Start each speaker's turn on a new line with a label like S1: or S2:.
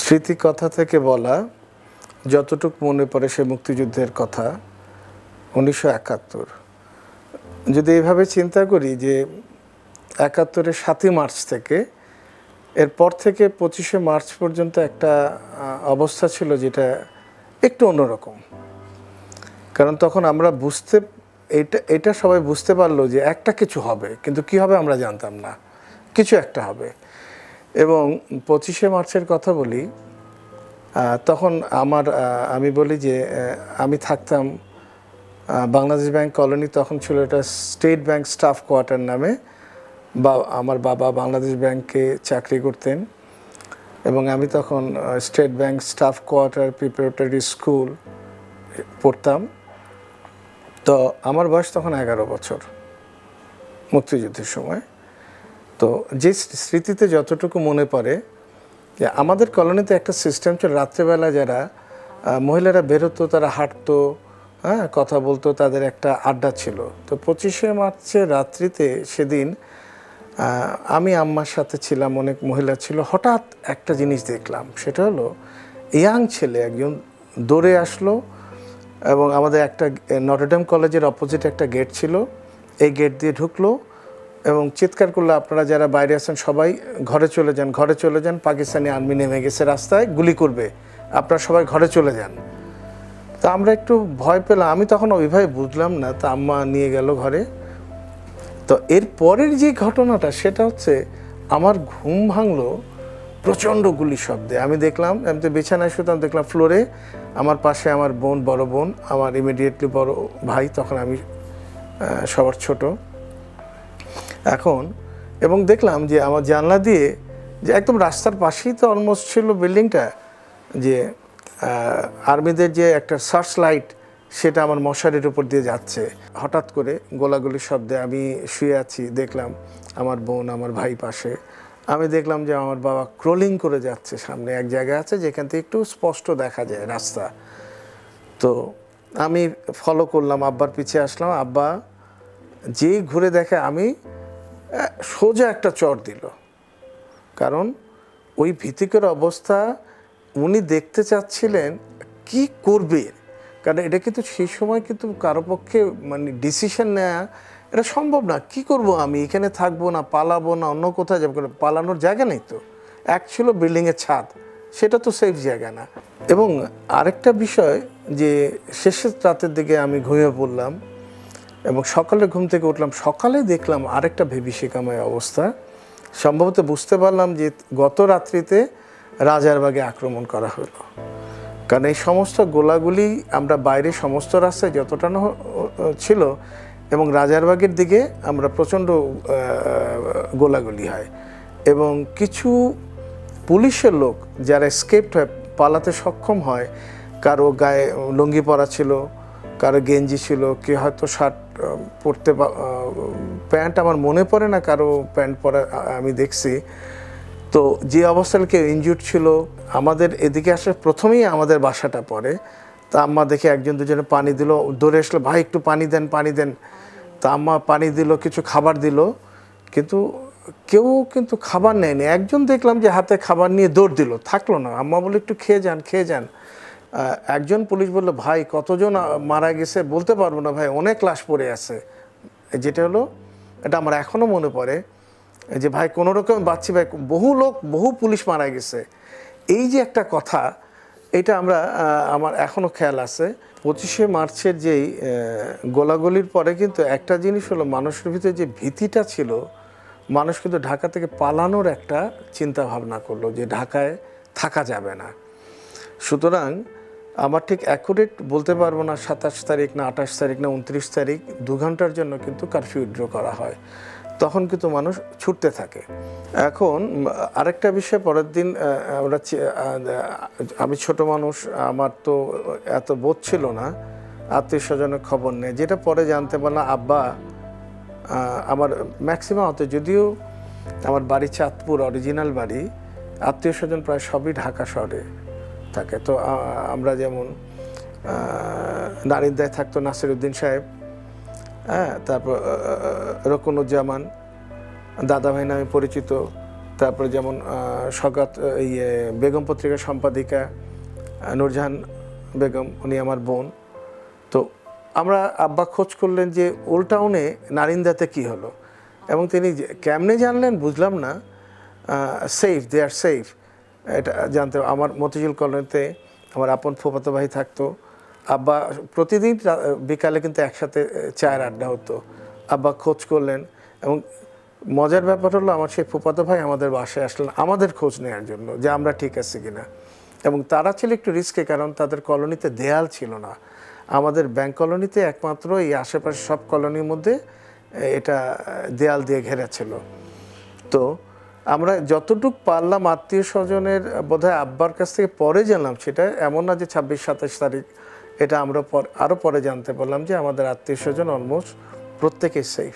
S1: স্মৃতি কথা থেকে বলা, যতটুক মনে পড়ে সে মুক্তিযুদ্ধের কথা, উনিশশো একাত্তর। যদি এইভাবে চিন্তা করি যে একাত্তরের সাতই মার্চ থেকে, এরপর থেকে পঁচিশে মার্চ পর্যন্ত একটা অবস্থা ছিল যেটা একটু অন্যরকম। কারণ তখন আমরা বুঝতে, এটা এটা সবাই বুঝতে পারল যে একটা কিছু হবে, কিন্তু কি হবে আমরা জানতাম না? কিছু একটা হবে। এবং পঁচিশে মার্চের কথা বলি তখন আমার আমি বলি যে আমি থাকতাম বাংলাদেশ ব্যাংক কলোনি তখন ছিল এটা স্টেট ব্যাংক স্টাফ কোয়ার্টার নামে। বা, আমার বাবা বাংলাদেশ ব্যাংকে চাকরি করতেন এবং আমি তখন state bank staff quarter preparatory school পড়তাম। তো আমার বয়স তখন এগারো বছর মুক্তিযুদ্ধের সময়। তো যে স্মৃতিতে যতটুকু মনে পড়ে, যে আমাদের কলোনিতে একটা সিস্টেম ছিল, রাত্রেবেলা যারা মহিলারা বেরোতো, তারা হাঁটতো হ্যাঁ কথা বলতো, তাদের একটা আড্ডা ছিল। তো পঁচিশে মার্চে রাত্রিতে সেদিন আমি আম্মার সাথে ছিলাম, অনেক মহিলা ছিল, হঠাৎ একটা জিনিস দেখলাম, সেটা হলো, ইয়াং ছেলে একজন দৌড়ে আসলো, এবং আমাদের একটা নটরডেম কলেজের অপোজিট একটা গেট ছিল, এই গেট দিয়ে ঢুকলো এবং চিৎকার করল আপনারা যারা বাইরে আছেন সবাই ঘরে চলে যান, ঘরে চলে যান, পাকিস্তানি আর্মি নেমে গেছে রাস্তায়, গুলি করবে। আপনারা সবাই ঘরে চলে যান। তা আমরা একটু ভয় পেলাম, আমি তখন ওইভাবে বুঝলাম না, তা আম্মা নিয়ে গেল ঘরে। তো এর পরের যে ঘটনাটা, সেটা হচ্ছে আমার ঘুম ভাঙলো, প্রচণ্ড গুলি শব্দে। আমি দেখলাম, আমি তো বিছানায় শুতাম দেখলাম ফ্লোরে আমার পাশে আমার বোন, বড় বোন, আমার ইমিডিয়েটলি বড় ভাই, তখন আমি সবার ছোট। এখন, এবং দেখলাম যে আমার জানলা দিয়ে যে একদম রাস্তার পাশেই তো অলমোস্ট ছিল বিল্ডিংটা, যে আর্মিদের যে একটা সার্চ লাইট সেটা আমার মশারির উপর দিয়ে যাচ্ছে। হঠাৎ করে গোলাগুলির শব্দে আমি শুয়ে আছি, দেখলাম আমার বোন, আমার ভাই পাশে। আমি দেখলাম যে আমার বাবা ক্রোলিং করে যাচ্ছে সামনে। এক জায়গা আছে যেখান থেকে একটু স্পষ্ট দেখা যায় রাস্তা। তো আমি ফলো করলাম, আব্বার পিছিয়ে আসলাম। আব্বা যেই ঘুরে দেখে আমি সোজা একটা চর দিল। কারণ ওই ভীতিকর অবস্থা উনি দেখতে চাচ্ছিলেন কি করবে? কারণ এটা কিন্তু সেই সময় কিন্তু কারও পক্ষে মানে ডিসিশন নেওয়া এটা সম্ভব না। কি করব আমি? এখানে থাকব না, পালাবো না, অন্য কোথায় যাব? পালানোর জায়গা নেই তো। এক ছিল বিল্ডিংয়ের ছাদ, সেটা তো সেফ জায়গা না। এবং আরেকটা বিষয় যে শেষের রাতের দিকে আমি ঘুমিয়ে পড়লাম এবং সকালে ঘুম থেকে উঠলাম, সকালে দেখলাম আরেকটা ভেবিষিকাময় অবস্থা। সম্ভবত বুঝতে পারলাম যে গত রাত্রিতে রাজারবাগে আক্রমণ করা হলো। কারণ এই সমস্ত গোলাগুলি আমরা বাইরে সমস্ত রাস্তায় যতটা না হ- ছিল এবং রাজারবাগের দিকে আমরা প্রচণ্ড গোলাগুলি হয়। এবং কিছু পুলিশের লোক যারা স্কেপড হয়, পালাতে সক্ষম হয়, কারও গায়ে লুঙ্গি পরা ছিল, কারও গেঞ্জি ছিল কে হয়তো শার্ট আহ, পরতে পা- প্যান্ট আমার মনে পড়ে না কারও প্যান্ট পরা আমি দেখছি। তো যে অবস্থায় কেউ ইনজুর্ড ছিল আমাদের এদিকে আসে প্রথমেই আমাদের বাসাটা পড়ে। তা আম্মা দেখে একজন দুজনে পানি দিল দৌড়ে আসলো ভাই একটু পানি দেন পানি দেন। তা আম্মা পানি দিল কিছু খাবার দিল কিন্তু কেউ কিন্তু খাবার নেয়নি। একজন দেখলাম যে হাতে খাবার নিয়ে দৌড় দিল থাকল না। আম্মা বলে একটু খেয়ে যান খেয়ে যান। একজন পুলিশ বলল, ভাই, কতজন মারা গেছে বলতে পারব না, ভাই, অনেক লাশ পড়ে আছে। যেটা হলো, এটা আমার এখনও মনে পড়ে যে, ভাই, কোনো রকম বাচ্চি ভাই, বহু লোক, বহু পুলিশ মারা গেছে। এই যে একটা কথা, এটা আমরা আমার এখনও খেয়াল আছে। পঁচিশে মার্চের যেই গোলাগুলির পরে কিন্তু একটা জিনিস হলো, মানুষের ভিতরে যে ভীতিটা ছিল, মানুষ কিন্তু ঢাকা থেকে পালানোর একটা চিন্তা ভাবনা করল যে ঢাকায় থাকা যাবে না। সুতরাং আমার ঠিক অ্যাকুরেট বলতে পারব না সাতাশ তারিখ না আঠাশ তারিখ না উনত্রিশ তারিখ, দু ঘণ্টার জন্য কিন্তু কারফিউ ড্র করা হয়। তখন কিন্তু মানুষ ছুটতে থাকে। এখন আরেকটা বিষয় পরের দিন আমরা আমি ছোট মানুষ, আমার তো এত বোধ ছিল না, আত্মীয় স্বজনের খবর নেই। যেটা পরে জানতে পারলাম, আব্বা আমার ম্যাক্সিমাম হতো যদিও আমার বাড়ি চাঁদপুর অরিজিনাল বাড়ি, আত্মীয় স্বজন প্রায় সবই ঢাকা শহরে। থাকে। তো আমরা যেমন নারিন্দায় থাকতো নাসিরুদ্দিন সাহেব হ্যাঁ তারপর রকুনুজ্জামান দাদা ভাই নামে পরিচিত, তারপরে যেমন সগাত ইয়ে বেগম পত্রিকার সম্পাদিকা নূরজাহান বেগম, উনি আমার বোন। তো, আমরা আব্বা খোঁজ করলেন যে, ওল্ড টাউনে নারিন্দাতে কি হলো? এবং তিনি কেমনে জানলেন বুঝলাম না সেফ, দে আর সেফ। এটা জানতে আমার মতিঝিল কলোনিতে আমার আপন ফুফাতো ভাই থাকতো। আব্বা প্রতিদিন বিকালে কিন্তু একসাথে চায়ের আড্ডা হতো। আব্বা খোঁজ করলেন এবং মজার ব্যাপার হলো আমার সেই ফুফাতো ভাই আমাদের বাসায় আসলেন, আমাদের খোঁজ নেওয়ার জন্য যে আমরা ঠিক আছি কিনা। এবং তারা ছিল একটু রিস্কে কারণ তাদের কলোনিতে দেয়াল ছিল না। আমাদের ব্যাংক কলোনিতে একমাত্র এই আশেপাশে সব কলোনির মধ্যে এটা দেয়াল দিয়ে ঘেরা ছিল। তো আমরা যতটুক পারলাম আত্মীয় স্বজনের বোধহয় আব্বার কাছ থেকে পরে জানলাম সেটা এমন না যে ছাব্বিশ, সাতাশ তারিখ। এটা আমরা আরও পরে জানতে পারলাম যে আমাদের আত্মীয় স্বজন অলমোস্ট প্রত্যেকে সেফ